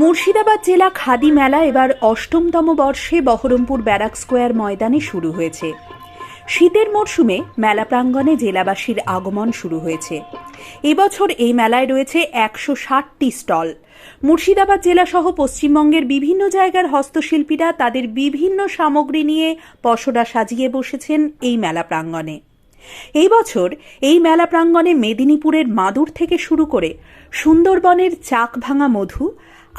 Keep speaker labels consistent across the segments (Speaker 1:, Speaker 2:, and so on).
Speaker 1: মুর্শিদাবাদ জেলা খাদি মেলা এবার অষ্টমতম বর্ষে বহরমপুর ব্যারাক স্কোয়ার ময়দানে শুরু হয়েছে। শীতের মরশুমে মেলা প্রাঙ্গণে জেলাবাসীর আগমন শুরু হয়েছে। এবছর এই মেলায় রয়েছে একশো ষাটটি স্টল। মুর্শিদাবাদ জেলাসহ পশ্চিমবঙ্গের বিভিন্ন জায়গার হস্তশিল্পীরা তাদের বিভিন্ন সামগ্রী নিয়ে পসরা সাজিয়ে বসেছেন এই মেলা প্রাঙ্গণে। এই বছর এই মেলা প্রাঙ্গণে মেদিনীপুরের মাদুর থেকে শুরু করে সুন্দরবনের চাক ভাঙা মধু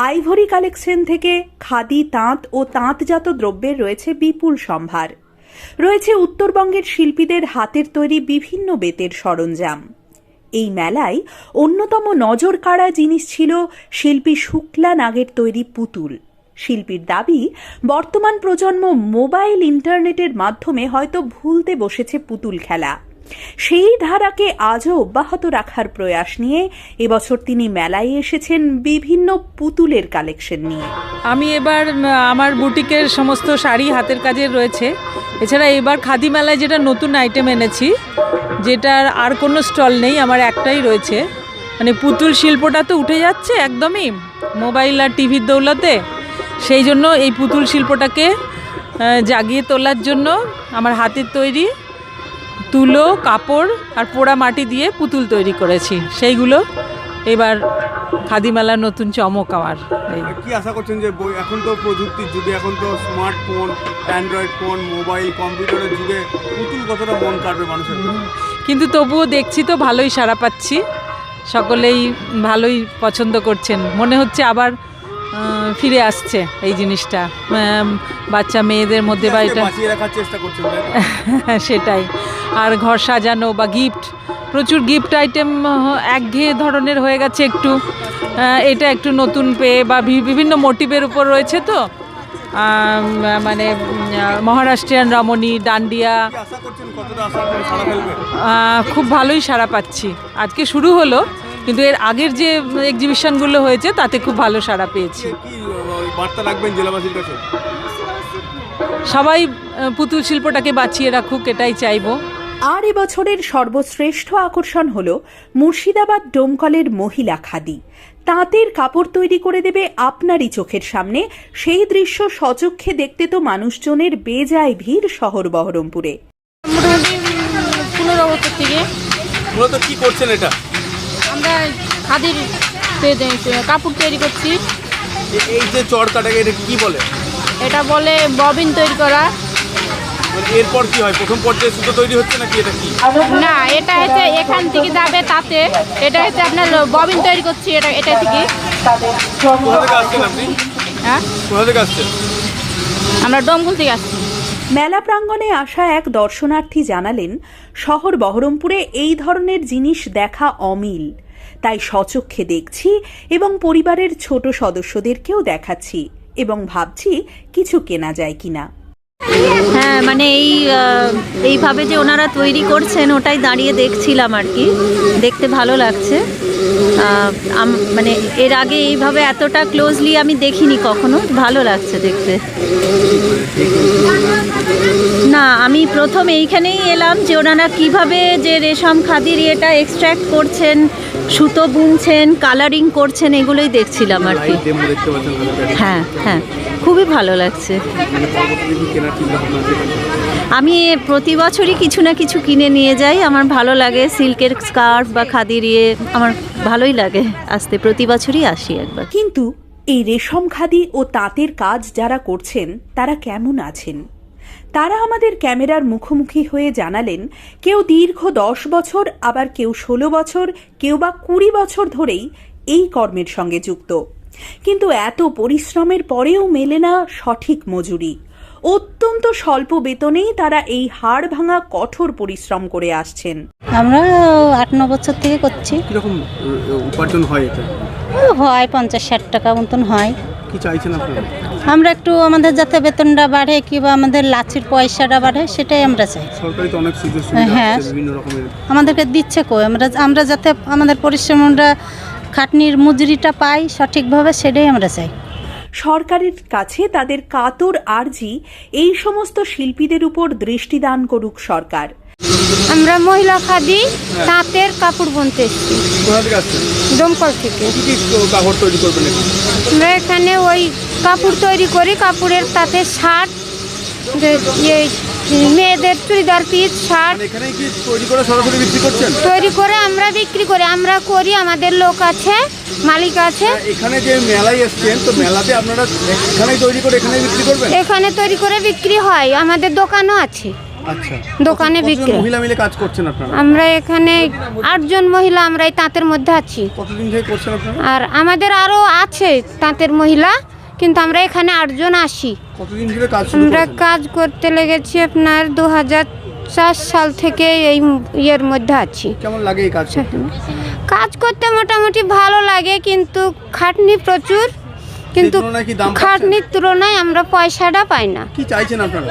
Speaker 1: আইভরি কালেকশন থেকে খাদি, তাঁত ও তাঁতজাত দ্রব্যের রয়েছে বিপুল সম্ভার। রয়েছে উত্তরবঙ্গের শিল্পীদের হাতের তৈরি বিভিন্ন বেতের সরঞ্জাম। এই মেলায় অন্যতম নজর কাড়া জিনিস ছিল শিল্পী শুক্লা নাগের তৈরি পুতুল। শিল্পীর দাবি, বর্তমান প্রজন্ম মোবাইল ইন্টারনেটের মাধ্যমে হয়তো ভুলতে বসেছে পুতুল খেলা। সেই ধারাকে আজও অব্যাহত রাখার প্রয়াস নিয়ে এবছর তিনি মেলায় এসেছেন বিভিন্ন পুতুলের কালেকশন নিয়ে।
Speaker 2: আমি এবার আমার বুটিকের সমস্ত শাড়ি হাতের কাজের রয়েছে। এছাড়া এবার খাদি মেলায় যেটা নতুন আইটেম এনেছি, যেটার আর কোনো স্টল নেই, আমার একটাই রয়েছে। মানে পুতুল শিল্পটা তো উঠে যাচ্ছে একদমই, মোবাইল আর টিভির দৌলতে। সেই জন্য এই পুতুল শিল্পটাকে জাগিয়ে তোলার জন্য আমার হাতের তৈরি তুলো কাপড় আর পোড়া মাটি দিয়ে পুতুল তৈরি করেছি। সেইগুলো এবার খাদি মেলার নতুন চমক আমার।
Speaker 3: কি আশা করছেন যে বই এখন তো প্রযুক্তির যুগে এখন তো স্মার্টফোন অ্যান্ড্রয়েড ফোন মোবাইল কম্পিউটারের যুগে পুতুল কতটা মন কাটবে মানুষের
Speaker 2: কিন্তু তবুও দেখছি তো ভালোই সাড়া পাচ্ছি। সকলেই ভালোই পছন্দ করছেন। মনে হচ্ছে আবার ফিরে আসছে এই জিনিসটা। বাচ্চা মেয়েদের মধ্যে বা এটা সেটাই। আর ঘর সাজানো বা গিফট প্রচুর গিফট আইটেম একঘেয়ে ধরনের হয়ে গেছে একটু। এটা একটু নতুন পেয়ে বা বিভিন্ন মোটিভের উপর রয়েছে তো। মানে মহারাষ্ট্রিয়ান রমণী, ডান্ডিয়া। খুব ভালোই সাড়া পাচ্ছি। আজকে শুরু হলো, কিন্তু এর আগের যে এক্সিবিশনগুলো হয়েছে, তাতে খুব ভালো সাড়া পেয়েছি। সবাই পুতুল শিল্পটাকে বাঁচিয়ে রাখুক, এটাই চাইব।
Speaker 1: আর এবছরের সর্বশ্রেষ্ঠ আকর্ষণ হল মুর্শিদাবাদ ডোমকলের মহিলা খাদি। তাঁতের কাপড় তৈরি করে দেবে আপনারই চোখের সামনে। সেই দৃশ্য সচক্ষে দেখতে তো মানুষজনের বেজায় ভিড় শহর বহরমপুরে।
Speaker 4: মোটামুটি পনেরো বছর থেকে
Speaker 3: মূলত কি করছেন এটা?
Speaker 4: আমরা খাদির কাপড় তৈরি করছি।
Speaker 3: এই যে চড়কাটাকে এটা কি বলে?
Speaker 4: এটা বলে ববিন তৈরি করা।
Speaker 3: এরপর কি হয়? প্রথম পর্যায়ে সুতো তৈরি হচ্ছে নাকি এটা কি?
Speaker 4: না এটা হচ্ছে এখান থেকে যাবে তাতে। এটা হচ্ছে আপনার ববিন তৈরি করছি এটা এটা থেকে।
Speaker 3: কোথা থেকে আসছেন আপনি?
Speaker 4: হ্যাঁ?
Speaker 3: কোথা থেকে আসছেন?
Speaker 4: আমরা ডমগুল থেকে আসছি।
Speaker 1: মেলা প্রাঙ্গণে আসা এক দর্শনার্থী জানালেন শহর বহরমপুরে এই ধরনের জিনিস দেখা অমিল। তাই সচক্ষে দেখছি এবং পরিবারের ছোট সদস্যদেরকেও দেখাচ্ছি এবং ভাবছি কিছু কেনা যায় কিনা।
Speaker 5: হ্যাঁ মানে এই এইভাবে যে ওনারা তৈরি করছেন, ওটাই দাঁড়িয়ে দেখছিলাম আর কি। দেখতে ভালো লাগছে। মানে এর আগে এইভাবে এতটা ক্লোজলি আমি দেখিনি কখনো। ভালো লাগছে দেখতে। না, আমি প্রথম এইখানেই এলাম যে ওনারা কীভাবে যে রেশম খাদির এটা এক্সট্র্যাক্ট করছেন সুতো বুনছেন কালারিং করছেন এগুলোই দেখছিলাম আর কি। হ্যাঁ হ্যাঁ খুবই ভালো লাগছে।
Speaker 3: মানে
Speaker 5: আমি প্রতি বছরই কিছু না কিছু কিনে নিয়ে যাই আমার ভালো লাগে সিল্কের স্কার্ফ বা খাদির ইয়ে আমার ভালোই লাগে। আসতে প্রতি বছরই আসি একবার।
Speaker 1: কিন্তু এই রেশম খাদি ও তাঁতের কাজ যারা করছেন তারা কেমন আছেন? তারা আমাদের ক্যামেরার মুখোমুখি হয়ে জানালেন কেউ দীর্ঘ দশ বছর আবার কেউ ষোলো বছর কেউ বা কুড়ি বছর ধরেই এই কর্মের সঙ্গে যুক্ত। কিন্তু এত পরিশ্রমের পরেও মেলে না সঠিক মজুরি। অত্যন্ত স্বল্প বেতনেই তারা এই হাড় ভাঙা কঠোর পরিশ্রম করে আসছেন।
Speaker 6: আমরা আট ন বছর থেকে করছি।
Speaker 3: কীরকম উপার্জন হয় এটা?
Speaker 6: হয় পঞ্চাশ ষাট টাকা মতন হয়।
Speaker 3: কি চাইছেন আপনারা?
Speaker 6: আমরা একটু আমাদের যাতে বেতনটা বাড়ে কিংবা আমাদের লাচির পয়সাটা বাড়ে সেটাই আমরা চাই।
Speaker 3: সরকারি তো অনেক সুযোগ সুবিধা
Speaker 6: হ্যাঁ।
Speaker 3: বিভিন্ন রকমের।
Speaker 6: আমাদেরকে দিচ্ছে কই? আমরা আমরা যাতে আমাদের পরিশ্রমটা খাটনির মজুরিটা পাই সঠিকভাবে সেটাই আমরা চাই।
Speaker 1: সরকারের কাছে তাদের কাতর আর্জি এই সমস্ত শিল্পীদের উপর দৃষ্টিদান করুক সরকার।
Speaker 7: আমরা মহিলা খাদি তাঁতের কাপড় বুনতে এসেছি। দমকল থেকে? আমরা এখানে ওই কাপড় তৈরি করি কাপড়ের তাতে শার্ট ইয়ে মেয়েদের চুড়িদার পিস শার্ট
Speaker 3: মানে তৈরি করে
Speaker 7: আমরা বিক্রি করি আমরা করি আমাদের লোক আছে মালিক আছে।
Speaker 3: এখানে যে মেলায় এসছেন তো মেলাতে আপনারা এখানেই তৈরি করে বিক্রি করবেন?
Speaker 7: এখানে তৈরি করে বিক্রি হয় আমাদের দোকানও আছে।
Speaker 3: আচ্ছা।
Speaker 7: দোকানে বিক্রি।
Speaker 3: মহিলা মিলে কাজ করছেন আপনারা?
Speaker 7: আমরা এখানে আটজন মহিলা আমরা এই তাঁতের মধ্যে আছি।
Speaker 3: কতদিন থেকে করছেন আপনারা?
Speaker 7: আর আমাদের আরও আছে তাঁতের মহিলা। কিন্তু আমরা এখানে আটজন আসি
Speaker 3: কতদিন ধরে কাজ শুরু
Speaker 7: আমরা
Speaker 3: করেছেন?
Speaker 7: কাজ করতে লেগেছি আপনার দু হাজার চার সাল থেকে এই ইয়ের মধ্যে আছি
Speaker 3: কেমন লাগে এই কাজ করতে?
Speaker 7: কাজ করতে মোটামুটি ভালো লাগে কিন্তু খাটনি প্রচুর কিন্তু? খাটনির তুলনায় আমরা পয়সাটা পাই না।
Speaker 3: কি চাইছেন আপনারা?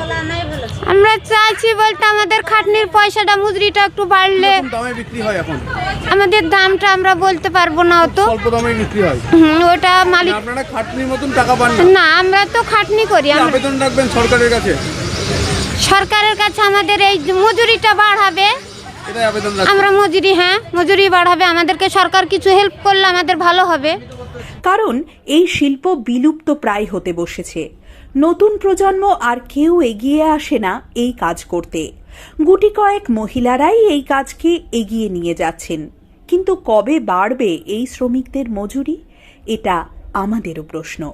Speaker 7: আমরা চাইছি বলতে আমাদের খাটনির পয়সাটা মজুরিটা একটু বাড়লে
Speaker 3: দামে বিক্রি হয় এখন?
Speaker 7: আমাদের দামটা আমরা বলতে পারব না অত।
Speaker 3: স্বল্প দামে বিক্রি হয়।
Speaker 7: ওটা মালিক
Speaker 3: আপনারা খাটনির মতন টাকা পান না?
Speaker 7: না আমরা তো খাটনি করি। আমরা
Speaker 3: আবেদন রাখবেন সরকারের কাছে?
Speaker 7: সরকারের কাছে আমাদের এই মজুরিটা বাড়াবে। আমরা মজুরি হ্যাঁ মজুরি বাড়াবে। আমাদেরকে সরকার কিছু হেল্প করলে আমাদের ভালো হবে।
Speaker 1: কারণ এই শিল্প বিলুপ্ত প্রায় হতে বসেছে। নতুন প্রজন্ম আর কেউ এগিয়ে আসে না এই কাজ করতে। গুটি কয়েক মহিলারাই এই কাজকে এগিয়ে নিয়ে যাচ্ছেন। কিন্তু কবে বাড়বে এই শ্রমিকদের মজুরি? এটা আমাদেরও প্রশ্ন।